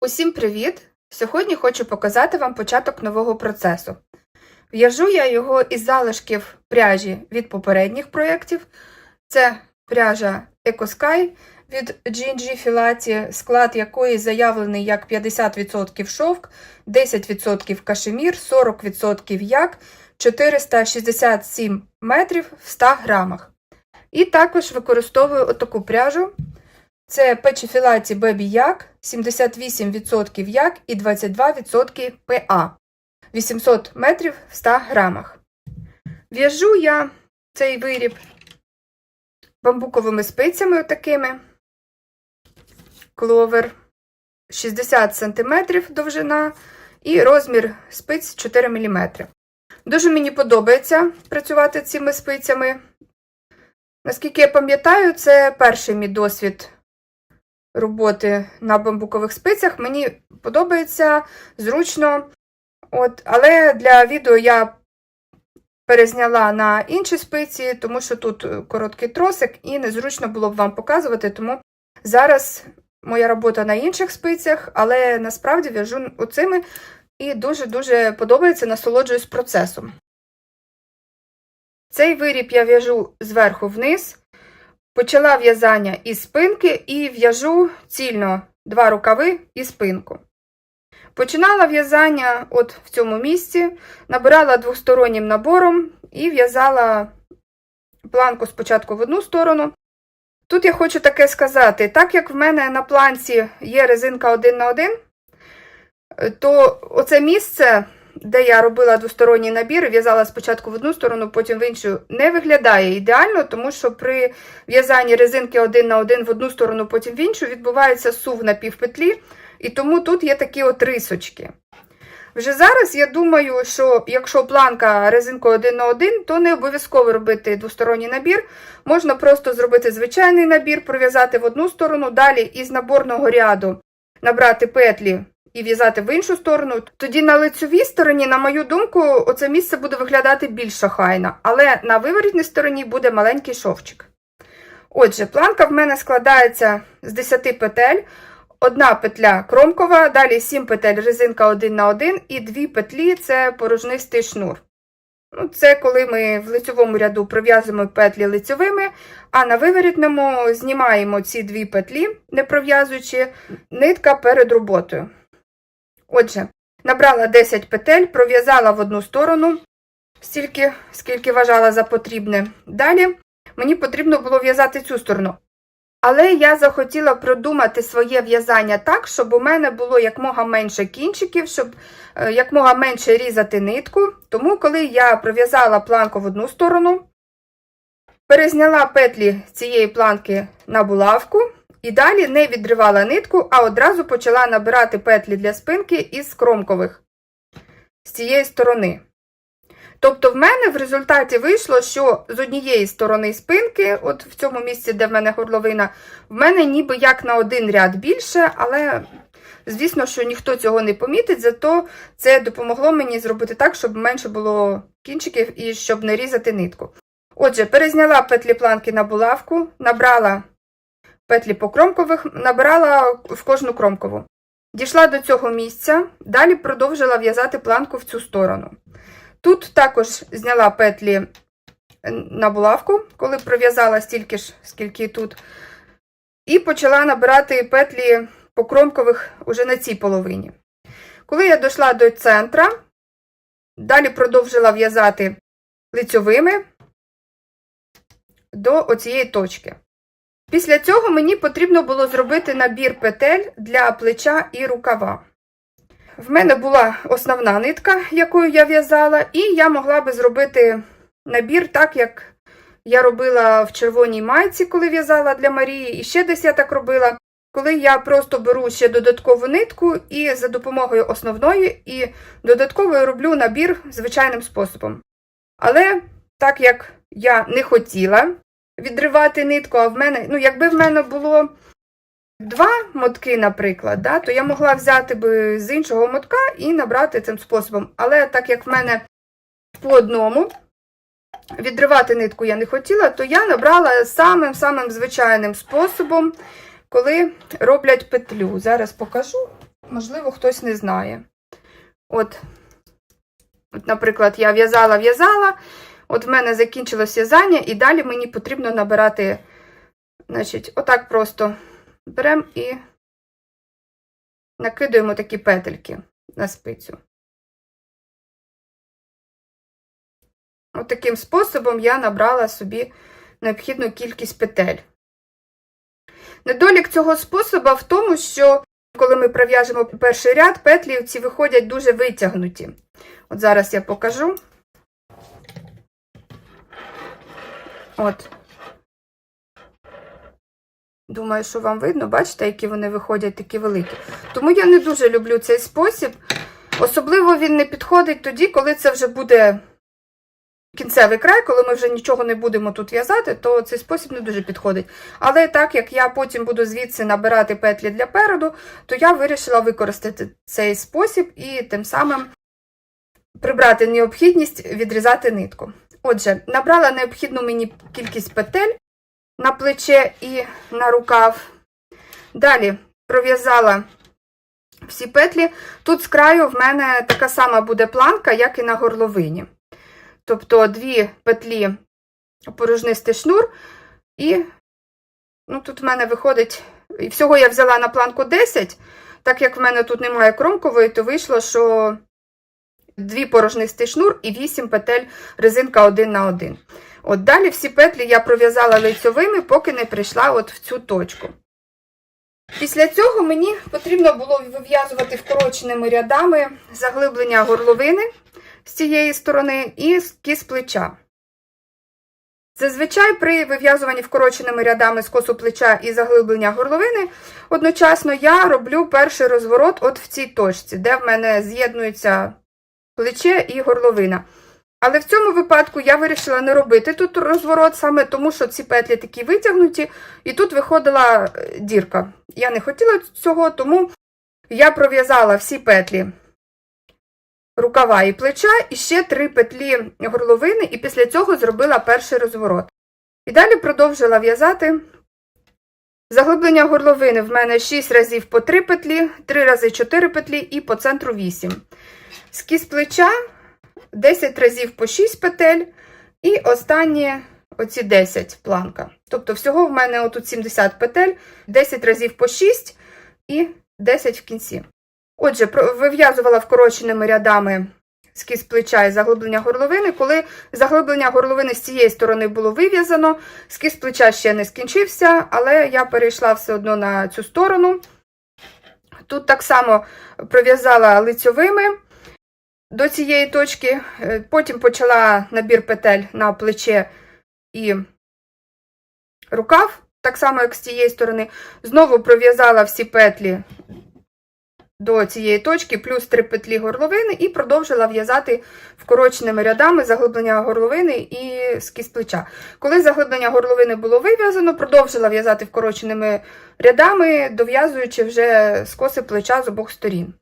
Усім привіт! Сьогодні хочу показати вам початок нового процесу. В'яжу я його із залишків пряжі від попередніх проєктів. Це пряжа EcoSky від G&G Filati, склад якої заявлений як 50% шовк, 10% кашемір, 40% як, 467 метрів в 100 грамах. І також використовую отаку пряжу. Це печефілаті Baby Як, 78% як і 22% ПА, 800 метрів в 100 грамах. В'яжу я цей виріб бамбуковими спицями отакими. Кловер 60 см довжина і розмір спиць 4 мм. Дуже мені подобається працювати цими спицями. Наскільки я пам'ятаю, це перший мій досвід роботи на бамбукових спицях. Мені подобається зручно. От, Але для відео я перезняла на інші спиці, тому що тут короткий тросик, і незручно було б вам показувати. Тому зараз моя робота на інших спицях, але насправді в'яжу оцими і дуже-дуже подобається, насолоджуюсь процесом. Цей виріб я в'яжу зверху вниз. Почала в'язання із спинки і в'яжу цільно два рукави і спинку. Починала в'язання от в цьому місці, набирала двостороннім набором і в'язала планку спочатку в одну сторону. Тут я хочу таке сказати: так як в мене на планці є резинка 1 на 1, то оце місце де я робила двосторонній набір, в'язала спочатку в одну сторону, потім в іншу, не виглядає ідеально, тому що при в'язанні резинки один на один в одну сторону, потім в іншу, відбувається сув на півпетлі, і тому тут є такі от рисочки. Вже зараз я думаю, що якщо планка резинкою 1 на 1, то не обов'язково робити двосторонній набір. Можна просто зробити звичайний набір, пров'язати в одну сторону, далі із наборного ряду набрати петлі і в'язати в іншу сторону, тоді на лицьовій стороні, на мою думку, оце місце буде виглядати більш шахайно, але на виворітній стороні буде маленький шовчик. Отже, планка в мене складається з 10 петель, одна петля кромкова, далі 7 петель резинка 1 на 1 і 2 петлі це порожнистий шнур. Ну, Це коли ми в лицьовому ряду пров'язуємо петлі лицьовими, а на виворітному знімаємо ці дві петлі, не пров'язуючи нитка перед роботою. Отже, набрала 10 петель, пров'язала в одну сторону, стільки, скільки вважала за потрібне. Далі мені потрібно було в'язати цю сторону. Але я захотіла продумати своє в'язання так, щоб у мене було якмога менше кінчиків, щоб е, якмога менше різати нитку. Тому, коли я пров'язала планку в одну сторону, перезняла петлі цієї планки на булавку, і далі не відривала нитку, а одразу почала набирати петлі для спинки із кромкових з цієї сторони. Тобто, в мене в результаті вийшло, що з однієї сторони спинки, от в цьому місці, де в мене горловина, в мене ніби як на один ряд більше, але, звісно, що ніхто цього не помітить, зато це допомогло мені зробити так, щоб менше було кінчиків і щоб не різати нитку. Отже, перезняла петлі планки на булавку, набрала петлі по кромкових, набирала в кожну кромкову. Дійшла до цього місця, далі продовжила в'язати планку в цю сторону. Тут також зняла петлі на булавку, коли пров'язала стільки ж, скільки тут, і почала набирати петлі по кромкових уже на цій половині. Коли я дійшла до центра, далі продовжила в'язати лицьовими до оцієї точки. Після цього мені потрібно було зробити набір петель для плеча і рукава. В мене була основна нитка, якою я в'язала, і я могла би зробити набір так, як я робила в червоній майці, коли в'язала для Марії, і ще десь я так робила, коли я просто беру ще додаткову нитку і за допомогою основної і додатковою роблю набір звичайним способом. Але так як я не хотіла відривати нитку, а в мене, ну, якби в мене було два мотки, наприклад, да, то я могла взяти би з іншого мотка і набрати цим способом. Але так як в мене по одному відривати нитку я не хотіла, то я набрала самим-самим звичайним способом, коли роблять петлю. Зараз покажу. можливо, хтось не знає. От, от наприклад, я в'язала-в'язала, от в мене закінчилось в'язання, і далі мені потрібно набирати, значить, отак просто беремо і накидуємо такі петельки на спицю. От способом я набрала собі необхідну кількість петель. Недолік цього способу в тому, що коли ми пров'яжемо перший ряд, петлі ці виходять дуже витягнуті. От зараз я покажу. От. Думаю, що вам видно, бачите, які вони виходять такі великі. Тому я не дуже люблю цей спосіб. Особливо він не підходить тоді, коли це вже буде кінцевий край, коли ми вже нічого не будемо тут в'язати, то цей спосіб не дуже підходить. Але так як я потім буду звідси набирати петлі для переду, то я вирішила використати цей спосіб і тим самим прибрати необхідність відрізати нитку. Отже, набрала необхідну мені кількість петель на плече і на рукав. Далі пров'язала всі петлі. Тут з краю в мене така сама буде планка, як і на горловині. Тобто дві петлі порожнистий шнур, і ну, тут в мене виходить, всього я взяла на планку 10, так як в мене тут немає кромкової, то вийшло, що дві порожнистий шнур і 8 петель резинка один на один. От далі всі петлі я пров'язала лицьовими, поки не прийшла от в цю точку. Після цього мені потрібно було вив'язувати вкороченими рядами заглиблення горловини з цієї сторони і скіз плеча. Зазвичай при вив'язуванні вкороченими рядами скосу плеча і заглиблення горловини, одночасно я роблю перший розворот от в цій точці, де в мене з'єднується плече і горловина. Але в цьому випадку я вирішила не робити тут розворот, саме тому, що ці петлі такі витягнуті, і тут виходила дірка. Я не хотіла цього, тому я пров'язала всі петлі рукава і плеча, і ще три петлі горловини, і після цього зробила перший розворот. І далі продовжила в'язати. Заглиблення горловини в мене 6 разів по 3 петлі, 3 рази 4 петлі і по центру 8. Скіз плеча 10 разів по 6 петель, і останні оці 10 планка. Тобто, всього в мене отут 70 петель, 10 разів по 6 і 10 в кінці. Отже, вив'язувала вкороченими рядами скіз плеча і заглиблення горловини. Коли заглиблення горловини з цієї сторони було вив'язано, скіз плеча ще не скінчився, але я перейшла все одно на цю сторону. Тут так само пров'язала лицьовими до цієї точки, потім почала набір петель на плече і рукав, так само, як з цієї сторони. Знову пров'язала всі петлі до цієї точки, плюс 3 петлі горловини, і продовжила в'язати вкороченими рядами заглиблення горловини і скіз плеча. Коли заглиблення горловини було вив'язано, продовжила в'язати вкороченими рядами, дов'язуючи вже скоси плеча з обох сторін.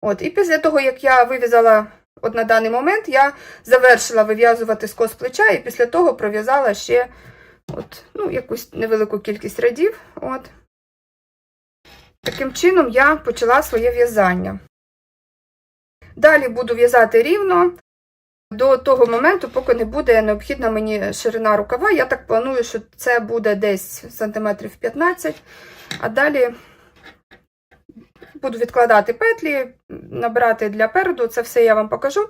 От, І після того, як я вив'язала от на даний момент, я завершила вив'язувати скос плеча, і після того пров'язала ще от, ну, якусь невелику кількість рядів. От. Таким чином я почала своє в'язання. Далі буду в'язати рівно до того моменту, поки не буде необхідна мені ширина рукава. Я так планую, що це буде десь сантиметрів 15, а далі буду відкладати петлі, набирати для переду, це все я вам покажу.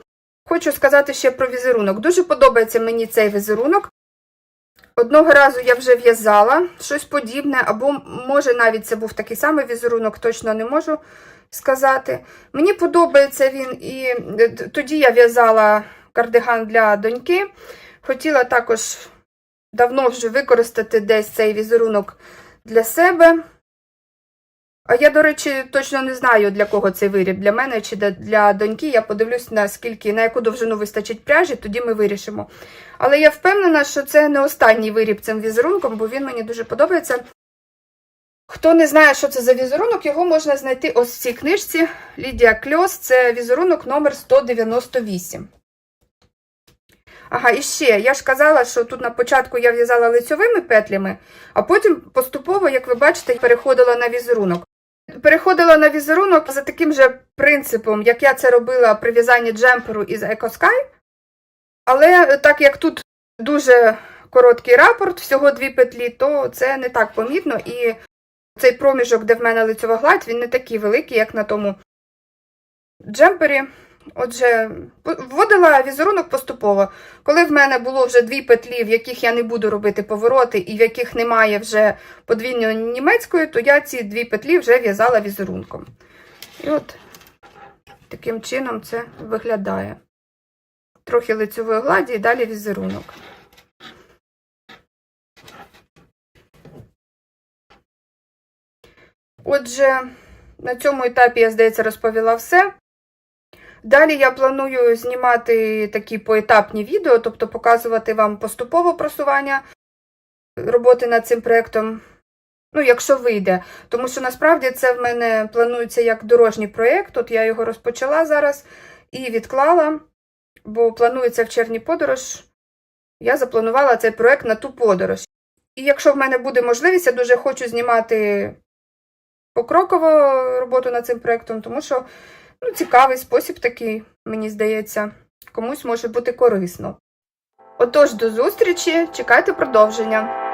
Хочу сказати ще про візерунок. Дуже подобається мені цей візерунок. Одного разу я вже в'язала щось подібне, або, може, навіть це був такий самий візерунок, точно не можу сказати. Мені подобається він, і тоді я в'язала кардиган для доньки. Хотіла також давно вже використати десь цей візерунок для себе. А я, до речі, точно не знаю, для кого цей виріб, для мене чи для доньки. Я подивлюсь, на скільки, на яку довжину вистачить пряжі, тоді ми вирішимо. Але я впевнена, що це не останній виріб цим візерунком, бо він мені дуже подобається. Хто не знає, що це за візерунок, його можна знайти ось в цій книжці Лідія Кльос, це візерунок номер 198. Ага, і ще, я ж казала, що тут на початку я в'язала лицьовими петлями, а потім поступово, як ви бачите, переходила на візерунок. Переходила на візерунок за таким же принципом, як я це робила при в'язанні джемперу із EcoSky. Але так як тут дуже короткий рапорт, всього дві петлі, то це не так помітно. І цей проміжок, де в мене лицьова гладь, він не такий великий, як на тому джемпері. Отже, вводила візерунок поступово. Коли в мене було вже дві петлі, в яких я не буду робити повороти, і в яких немає вже подвійної німецької, то я ці дві петлі вже в'язала візерунком. І от таким чином це виглядає. Трохи лицьової гладі і далі візерунок. Отже, на цьому етапі я, здається, розповіла все. Далі я планую знімати такі поетапні відео, тобто показувати вам поступово просування роботи над цим проєктом. Ну, якщо вийде. Тому що насправді це в мене планується як дорожній проєкт. От я його розпочала зараз і відклала, бо планується в червні подорож. Я запланувала цей проєкт на ту подорож. І якщо в мене буде можливість, я дуже хочу знімати покроково роботу над цим проєктом, тому що Ну, Цікавий спосіб такий, мені здається, комусь може бути корисно. Отож, до зустрічі, чекайте продовження.